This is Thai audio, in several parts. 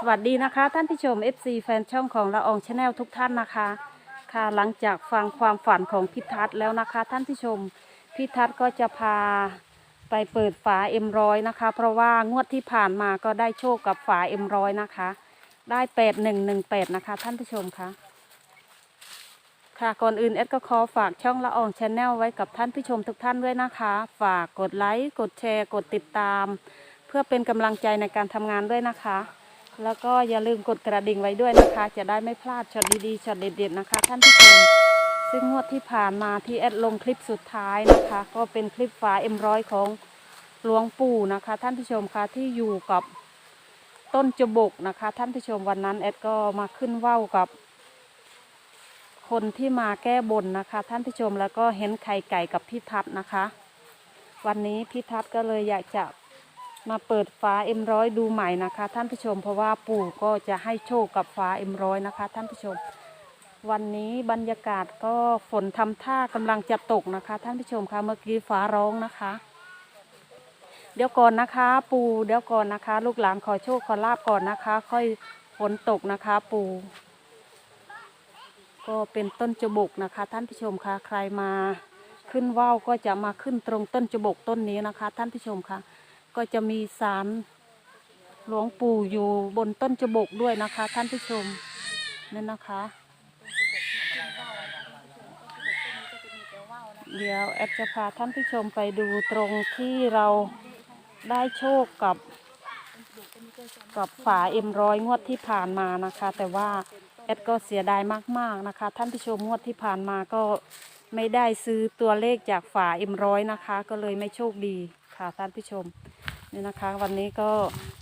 สวัสดีนะคะ ท่านผู้ชม FC แฟนช่องของละอองชาแนลทุกท่านนะคะ ค่ะหลังจากฟังความฝันของพิทัศน์แล้วนะคะ ท่านผู้ชมพิทัศน์ก็จะพาไปเปิดฝาเอ็มร้อยนะคะ เพราะว่างวดที่ผ่านมาก็ได้โชคกับฝาเอ็มร้อยนะคะ ได้แปดหนึ่งหนึ่งแปดนะคะ ท่านผู้ชมคะค่ะก่อนอื่นเอดก็ขอฝากช่องละอองชาแนลไว้กับท่านผู้ชมทุกท่านด้วยนะคะ ฝากกดไลค์กดแชร์ กดติดตาม เพื่อเป็นกำลังใจในการทำงานด้วยนะคะ แล้วก็อย่าลืมกดกระดิ่งไว้ด้วยนะคะ จะได้ไม่พลาดช็อตดีๆช็อตเด็ดๆนะคะ ท่านผู้ชมซึ่งงวดที่ผ่านมาที่แอดลงคลิปสุดท้ายนะคะ ก็เป็นคลิปฝาเอ็มร้อยของหลวงปู่นะคะ ท่านผู้ชมคะที่อยู่กับต้นจบกนะคะ ท่านผู้ชมวันนั้นแอดก็มาขึ้นว่าวกับ คนที่มาแก้บนนะคะ ท่านผู้ชมแล้วก็เห็นไข่ไก่กับพี่ทัศนะคะ วันนี้พี่ทัศก็เลยอยากจะ มาเปิดฟ้าเอ็มร้อยดูใหม่นะคะ ท่านผู้ชมเพราะว่าปู่ก็จะให้โชคกับฟ้าเอ็มร้อยนะคะ ท่านผู้ชม วันนี้บรรยากาศก็ฝนทำท่ากำลังจะตกนะคะ ท่านผู้ชมคะเมื่อกี้ฟ้าร้องนะคะ เดี๋ยวก่อนนะคะ ปู่เดี๋ยวก่อนนะคะ ลูกหลานขอโชคขอลาบก่อนนะคะ ค่อยฝนตกนะคะ ปู่ก็เป็นต้นจบกนะคะ ท่านผู้ชมคะใครมาขึ้นว่าวก็จะมาขึ้นตรงต้นจบกต้นนี้นะคะ ท่านผู้ชมคะ ก็จะมีสารหลวงปู่อยู่บนต้นจบกด้วยนะคะ ท่านผู้ชมนั่นนะคะ เดี๋ยวแอดจะพาท่านผู้ชมไปดูตรงที่เราได้โชคกับกับฝาเอ็มร้อยงวดที่ผ่านมานะคะ แต่ว่าแอดก็เสียดายมากๆนะคะ ท่านผู้ชมงวดที่ผ่านมาก็ไม่ได้ซื้อตัวเลขจากฝาเอ็มร้อยนะคะ ก็เลยไม่โชคดีค่ะท่านผู้ชม นี่นะคะ วันนี้ก็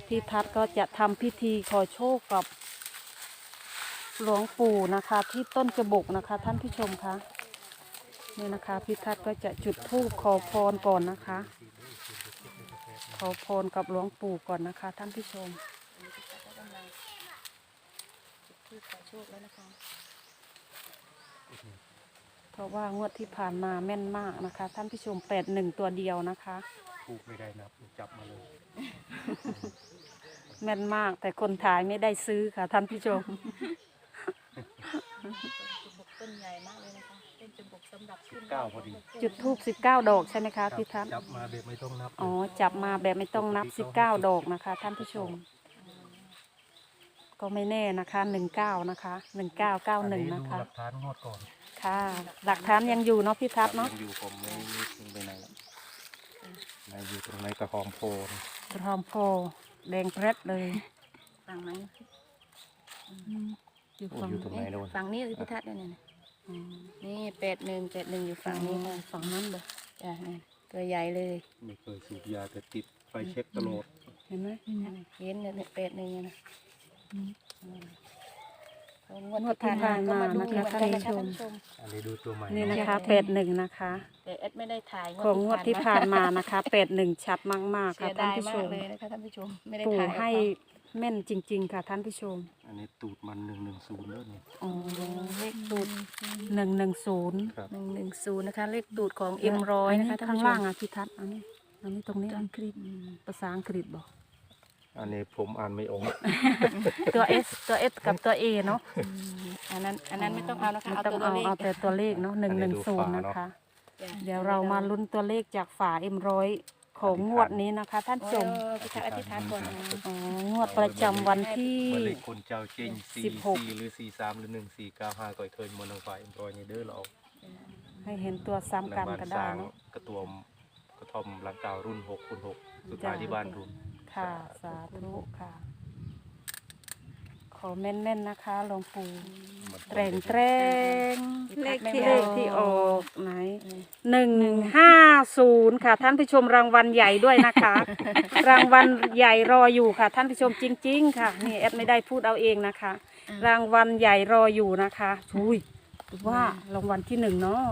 พี่ทัศน์ก็จะทำพิธีขอโชคกับหลวงปู่นะคะ ที่ต้นจบกนะคะ ท่านผู้ชมคะนี่นะคะพี่ทัศน์ก็จะจุดธูปขอพรก่อนนะคะ ขอพรกับหลวงปู่ก่อนนะคะ ท่านผู้ชมเพราะว่างวดที่ผ่านมาแม่นมากนะคะ ท่านผู้ชมแปดหนึ่งตัวเดียวนะคะ ถูกไม่ได้นับจับมาเลยแม่นมากแต่คนถ่ายไม่ได้ซื้อค่ะท่านผู้ชมต้นใหญ่มากเลยนะคะเป็นจมูกสำหรับขึ้นเก้าพอดี จุดทูบสิบเก้าดอกใช่ไหมคะพี่ทัศน์จับมาแบบไม่ต้องนับอ๋อจับมาแบบไม่ต้องนับสิบเก้าดอกนะคะ ท่านผู้ชม ก็ไม่แน่นะคะหนึ่งเก้านะคะหนึ่งเก้าเก้าหนึ่งอันะคะ ดูหลักฐานงวดก่อนค่ะ หลักฐานยังอยู่เนาะพี่ทัศน์เนาะยังอยู่ผมไม่ไม่ทิ้งไปไหนแล้ว ไหนอยู่ตรงไหนกระหอมโพนพร้อมโพแดงเพรสเลยฝั่งไหนอยู่โอ้ฝั่งอยู่ตรงไหนโดนฝั่งนี้คือพิทัศน์เนี่ยนะอืมนี่แปดหนึ่งแปดหนึ่งอยู่ฝั่ฝั่งงนี้นี้เลยฝั่งนั้นเลยจ้ะนี่ตัวใหญ่เลย ไม่เคยสูบยาแต่ติดไฟเช็คตลอด เห็นไหมเห็นเนี่ยแปดหนึ่งเนี่ยนะอืม งวดที่ผ่านมาก็มาดูงวดที่ผ่านมานะคะเหมือนกันนะคะท่านท่านผู้ชมผู้ชม อันนี้ดูตัวใหม่นี่นะคะเาแปดหนึ่งนะคะ แต่เอ็ดไม่ได้ถ่ายของงวดที่ผ่านมานะคะแปดหนึ่งชัดมากๆเสีค่ะยท่านดายผู้มาชกมเลยนะคะท่านผู้ชมไม่ได้ปู่ถ่ายให้แม่นจริง ๆ ค่ะท่านผู้ชม อันนี้ตูดมันหนึ่งหนึ่งศูนย์แล้วนี่อ๋อเลขตูดหนึ่งหนึ่งศูนย์ครับหนึ่งหนึ่งศูนย์นะคะเลขตูดของเอ็มร้อยนะคะท่านข้างผู้ชล่างมอะพี่ทัศน์อันนี้อันนี้ตรงนี้อังกฤษภาษาอังกฤษบอก อันนี้ผมอ่านไม่ออก ตัว S ตัว S กับตัว A เนาะอันนั้นอันนั้นไม่ต้องเอานะคะไม่เอาต้องตัวเอาเลขเอาแต่ตัวเลขเนาะหนึ่งหนึ่งศูนย์นะคะ จ้ะเดี๋ยวเรามาลุ้นตัวเลขจากฝาเอ็มร้อยของงวดนี้นะคะ ท่านผู้ชมโอ้พิทักษ์อธิษฐานก่อนนะ อ๋องวดประจำวันที่เมื่อเลขคนเจ้าเจงสี่สิบหกสี่หรือสี่สามหรือหนึ่งสี่เก้าห้าก็เคยมนทางฝ่ายอินทรอยนี่เด้อเราให้เห็นตัวซ้ำกันก็ได้สร้างเนาะ กระตัวมกระท่อมหลังเก่ารุ่นหกคูณหกสุดท้ายที่บ้านรุ่น ค่ะ สาธุค่ะ ขอแม่นๆนะคะหลวงปู่แตรงแตรงเลขที่เลขที่ออกไหนหนึ่งห้าศูนย์ค่ะ ท่านผู้ชมรางวัลใหญ่ด้วยนะคะ รางวัลใหญ่รออยู่ค่ะ ท่านผู้ชมจริง ๆ ค่ะ นี่แอดไม่ได้พูดเอาเองนะคะ รางวัลใหญ่รออยู่นะคะอุ้ย ว่ารางวัลที่หนึ่งเนาะ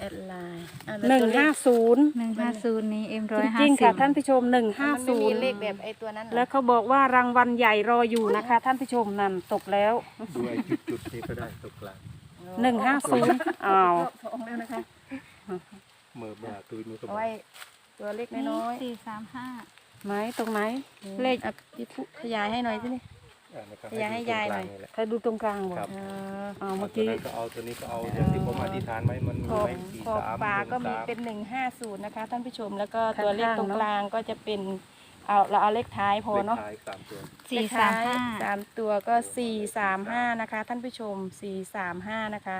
แอดไลน์อะแล้วหนึ่งตัวเลขห้าศูนย์หนึ่งห้าศูนย์นี้เอ็มร้จอยห้าริงๆสิค่ะบท่านผู้ชมหนึ่งห้ามันไม่ศูมีนย์เลขแบบไอ้ตัวนั้นเหรอแล้วเขาบอกว่ารางวัลใหญ่รออยู่นะคะ ท่านผู้ชมนั่นตกแล้วดูไอ้จุดจุดๆนี้ก็ได้ตกกลางหนึ่งห้าศูนย์อ้าวสองแล้วนะคะเมื่อมาตุยมือก็เอาบอไว้กตัวเลขน้อยสี่สามห้าไหมตรงไหนๆเลขอะพี่ผู้ขยายให้หน่อยสินี่ อ่าแล้วก็อยากให้ยายหน่อยดูตรงกลงแหละ ใครดูตรงกลางบ่ครับเอออ๋อเอาเมื่อตัวกี้นั้นก็เอาตัวนี้ก็เอาอย่างที่ผมอธิษฐานไว้มันขอบไม่สี่ขอบสามฝาก็หมีนึ่งสามเป็นหนึ่งห้าศูนย์นะคะ ท่านผู้ชมแล้วก็ตัวเลขข้างๆตรงเนอะกลางก็จะเป็นเอาเราเอาเลขท้ายพอเนาะลขท้ยสามตัวสี่เลขท้ยสามห้าสามตัวก็สี่สามห้านะคะ ท่านผู้ชมสี่สามห้านะคะ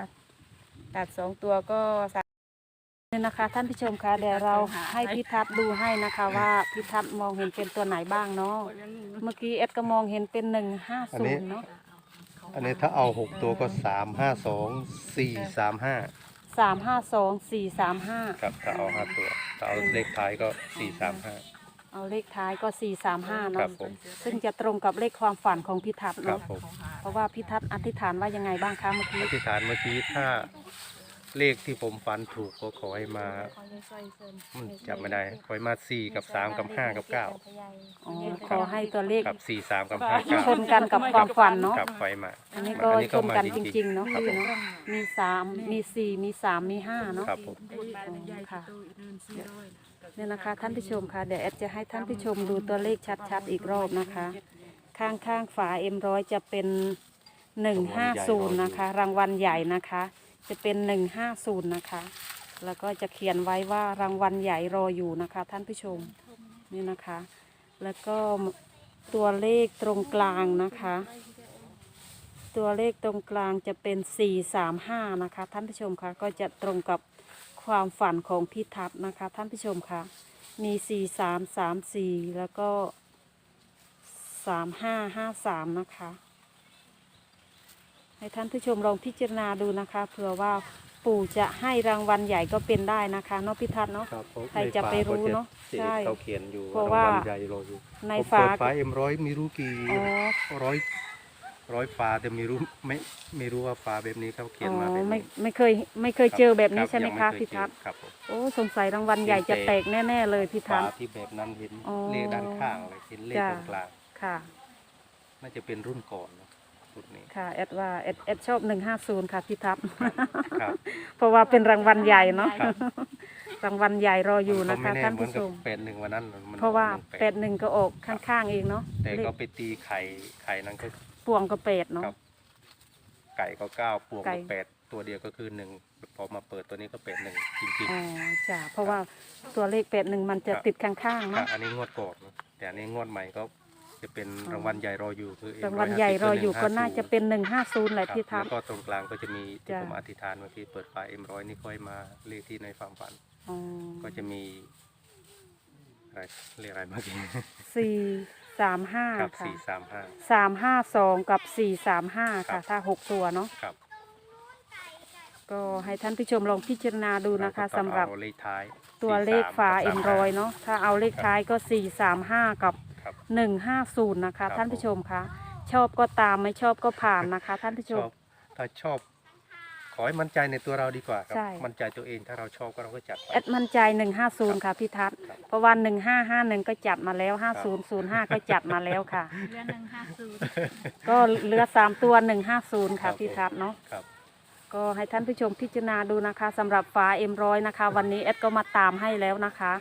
ตัดสองตัวก็สาม นี่นะคะท่านผู้ชมคะเดี๋ยวเราให้พิทัศน์ดูให้นะคะว่าพิทัศน์มองเห็นเป็นตัวไหนบ้างเนาะเมื่อกี้เอ็ดก็มองเห็นเป็นหนึ่งห้าศูนย์เนาะอันนี้ถ้าเอาหกตัวก็สามห้าสองสี่สามห้าสามห้าสองสี่สามห้าครับถ้าเอาห้าตัวถ้าเอาเลขท้ายก็สี่สามห้าเอาเลขท้ายก็สี่สามห้าครัเนาะบผมซึ่งจะตรงกับเลขความฝันของพิทัศน์ครับเนาะผมเพราะว่าพิทัศน์อธิษฐานว่ายังไงบ้างคะเมื่อกี้อธิษฐานเมื่อกี้ถ้า เลขที่ผมฝันถูกก็ขอให้มาอืมจำไม่ได้ขอให้มาสี่กับสามกับห้ากับเก้าอ๋อขอให้ตัวเลขกับสี่สามกับห้าเก้าชนกันกับความฝันเนาะครับขอให้มาอันนี้ก็ชนกันจริงๆเนาะครับพี่ผม เนาะมีสามมีสี่มีสามมีห้าเนาะ ครับผมอ๋อค่ะ เนี่ยนะคะท่านผู้ชมค่ะเดี๋ยวแอดจะให้ท่านผู้ชมดูตัวเลขชัดๆอีกรอบนะคะ ข้างๆฝาเอ็มร้อยจะเป็นหนึ่งห้าศูนย์นะคะ รางวัลใหญ่นะคะ จะเป็นหนึ่งห้าศูนย์นะคะ แล้วก็จะเขียนไว้ว่ารางวัลใหญ่รออยู่นะคะ ท่านผู้ชมนี่นะคะ แล้วก็ตัวเลขตรงกลางนะคะ ตัวเลขตรงกลางจะเป็น435นะคะ ท่านผู้ชมคะก็จะตรงกับความฝันของพิทัศน์นะคะ ท่านผู้ชมคะมี4334แล้วก็3553นะคะ ให้ท่านผู้ชมลองพิจารณาดูนะคะเผื่อว่าปู่จะให้รางวัลใหญ่ก็เป็นได้นะคะเนาะพิทัศน์เนาะ ครับผมใครจะไปรู้เนอะใฝใช่เขาเขียนอยู่เพราะว่า งลใหญ่รออยู่ในผมฝา เปิดฝาเอ็มร้อยไม่รู้กี่อ๋อ ร้อยร้อยฝาแต่ไม่รู้ไม่ไม่รู้ว่าฝาแบบนี้เขาเขียนมาแบบไม่นี้ไม่เคยไม่เคยเจอแบบนี้รับใช่ไหมยังคะเยพิทัศน์เจอครับผม โอ้สงสัยรางวัลใหญ่จะแตกแน่ๆเลยพิทัฝาศน์ ที่แบบนั้นเห็นอ๋อเลขด้านข้างเลยเห็นเลขจ้ะ ตรงกลางค่ะ น่าจะเป็นรุ่นก่อนนะ รุ่นนี้ ค่ะแอดว่าแอดแอดชอบหนึ่งห้าศูนย์ค่ะพิทัศน์ครับเพราะว่าเป็นรางวัลใหญ่เนาะครับ รางวัลใหญ่รออยู่มันะก็คะไม่แท่านเหมือผู้นชกับมแปดหนึ่งวันนั้นมันเพราะว่าออกแปดหนึ่งก็ออกข้างๆเองเนาะแต่เลก็ขไปตีไข่ไข่นั้นก็ปวงก็เป็ดเนาะครับไก่ก็เก้าปวกไก่ ก็แปดตัวเดียวก็คือหนึ่งพอมาเปิดตัวนี้ก็แปดหนึ่งจริง อ๋อจ้ะเพราะว่าตัวเลขเป็ดหนึ่งมันจะครับ ติดข้างๆๆครับเนาะอันนี้งวดก่อนนะแต่อันนี้งวดใหม่ก็ จะเป็นอ๋อรางวัลใหญ่รออยู่คือรางวัลใหญ่รออยู่ก็น่าจะเป็นหนึ่งห้าศูนย์แหละครับพิทัแล้ศวน์ก็ตรงกลางก็จะมีที่จ้ะผมอธิษฐานเมื่อกี้เปิดไฟเอ็มร้อยนี่ค่อยมาเลขที่ในความฝันอ๋อก็จะมีอะไรเรียกอะไรเมื่อกี้สี่สามห้าครับค่ะสี่สามห้า สามห้าสองกับสี่สามห้าครัค่ะ บ ถ้าหกตัวเนาะครับก็ให้ท่านผู้ชมลองพิจารณาดูนะคะแล้วก็สำหรับเอาเลขท้ายตัวเลขฝา43เอ็มรอยเนาะถ้าเอาเลขท้ายก็สี่สามห้ากับ ครับ หนึ่งห้าศูนย์นะคะครับท่านผู้ชมคะชอบก็ตามไม่ชอบก็ผ่านนะคะ ท่านผู้ชชม อบถ้าชอบ ขอให้มั่นใจในตัวเราดีกว่าครับ ใช่ มั่นใจตัวเองถ้าเราชอบก็เราก็จัดไป แอดมั่นใจหนึ่งห้าศูนย์ค่ะพี่ทัศน์ครับเพราะว่าหนึ่งห้าห้าหนึ่งก็จัดมาแล้วห้าศูนย์ศูนย์ห้าก็จัดมาแล้วค่ะ เรื่องหนึ่งห้าศูนย์ ก็เหลือสามตัวหนึ่งห้าศูนย์ค่ะพี่ทัศน์เนาะครับ ก็ให้ท่านผู้ชมพิจารณาดูนะคะสำหรับฝาเอ็มร้อยนะคะ วันนี้แอดก็มาตามให้แล้วนะคะ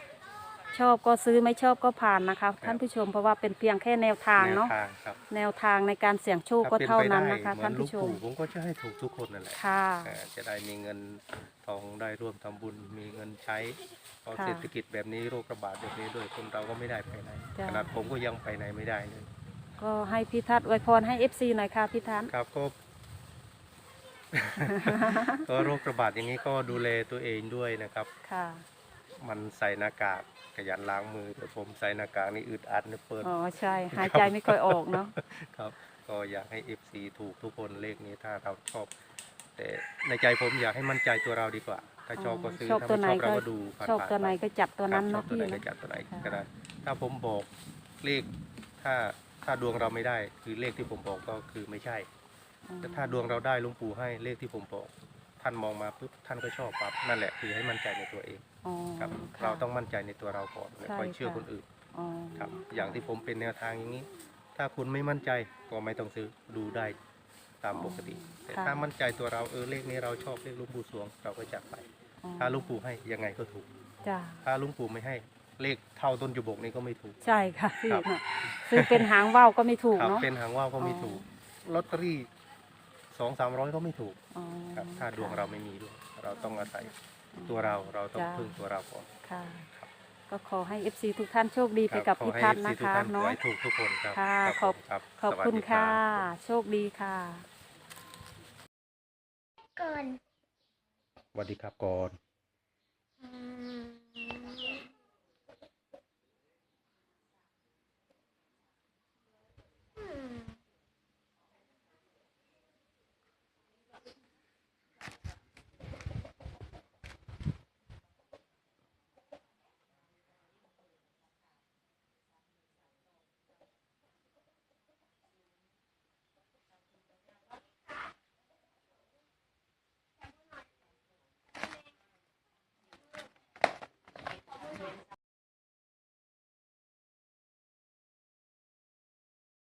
ชอบก็ซื้อไม่ชอบก็ผ่านนะคะ ท่านผู้ชมเพราะว่าเป็นเพียงแค่แนวทางเนาะแนวทางครับแนวทางในการเสี่ยงโชคก็ถ้ป็เท่าไปนั้นได้นะคะเหมือท่านลูผู้กชมปู่ผมก็จะให้ถูกทุกคนนั่นแหละค่ะ เอ่อจะได้มีเงินทองได้ร่วมทำบุญ มีเงินใช้เพราะค่ะเศรษฐกิจแบบนี้โรคระบาดแบบนี้ด้วยคนเราก็ไม่ได้ไปไหนจ้ะ ขนาดผมก็ยังไปไหนไม่ได้เลย ก็ให้พี่ทัศน์อวยพรให้เอฟซีหน่อยค่ะพี่ทัศน์ ครับก็ ก็โรคระบาดอย่างนี้ก็ดูแลตัวเองด้วยนะครับ ค่ะ มันใส่หน้ากากขยันล้างมือแต่ผมใส่หน้ากากนี่อึดอัดเนี่ยเปิดอ๋อใช่ หายใจไม่ค่อยออกเนาะครับ ก็อยากให้ FC ถูกทุกคนเลขนี้ถ้าเราชอบ แต่ในใจผมอยากให้มั่นใจตัวเราดีกว่า ถ้าชอบก็ซื้อชอบถ้าตัวไหนไม่ชอบเราก็ก็ดูผ่านๆชอบตัวไหนไปก็จับตัวนั้นครับชอเนาะบตัวพี่ไหนก็เนาะ จัดตัวไหนค่ะก็ได้ถ้าผมบอกเลขถ้าถ้าดวงเราไม่ได้ คือเลขที่ผมบอกก็คือไม่ใช่ แต่ถ้าดวงเราได้หลุงปู่ให้เลขที่ผมบอก ท่านมองมาปุ๊บท่านก็ชอบปั๊บนั่นแหละคือให้มั่นใจในตัวเองอ๋อครับ ค่ะ เราต้องมั่นใจในตัวเราก่อนแล้วใช่ค่อยเชื่อค่ะ คนอื่นอ๋อครับ อย่างที่ผมเป็นแนวทางอย่างนี้ ถ้าคุณไม่มั่นใจก็ไม่ต้องซื้อดูได้ตามปกติ แต่ค่ะถ้ามั่นใจตัวเราเออเลขนี้เราชอบเลขหลุงปู่สวง เราก็จัดไป อ๋อถ้าหลุงปู่ให้ยังไงก็ถูก จ้าถ้าหลุงปู่ไม่ให้เลขเท่าต้นจุบกนี่ก็ไม่ถูก ใช่ค่ะพี่ครับค่ะซื้อเป็นหางว่าวก็ไม่ถูกครับเนาะ เป็นหางว่าวก็ไม่ถูกลอตเตอรี่ สองสามร้อยก็ไม่ถูกอ๋อครับ ถ้าดวงค่ะเราไม่มีด้วยเราต้องอาศัยตัวเราเราต้องจ้ะพึ่งตัวเราก่อน ค่ะก็ขอให้ FC ทุกท่านโชคดีไปครักับขอพี่ให้ทัศน์ FC นะทุกคะท่านขอเนาะให้ถูกทุกคนครับค่ะรับขอบผมรับขอบสวัสคุณดีค่ะรับโชคดีค่ะก่อนสวัสดีครับก่อนอืม